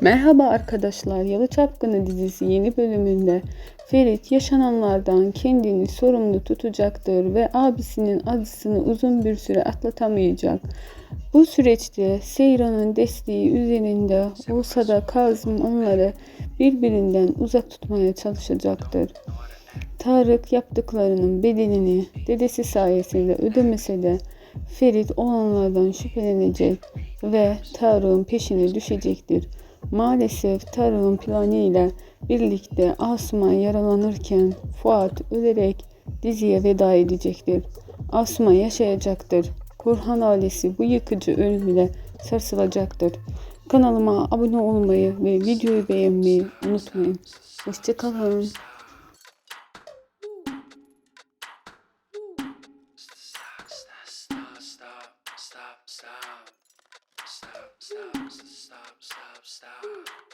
Merhaba arkadaşlar, Yalı Çapkını dizisi yeni bölümünde Ferit yaşananlardan kendini sorumlu tutacaktır ve abisinin acısını uzun bir süre atlatamayacak. Bu süreçte Seyran'ın desteği üzerinde olsa da Kazım onları birbirinden uzak tutmaya çalışacaktır. Tarık yaptıklarının bedelini dedesi sayesinde ödemese de Ferit olanlardan şüphelenecek ve Tarık'ın peşine düşecektir. Maalesef Tarık'ın planıyla birlikte Asuman yaralanırken Fuat ölerek diziye veda edecektir. Asuman yaşayacaktır. Kurhan ailesi bu yıkıcı ölümüyle sarsılacaktır. Kanalıma abone olmayı ve videoyu beğenmeyi unutmayın. Hoşçakalın. stop, stop, stop, stop, stop, Stop.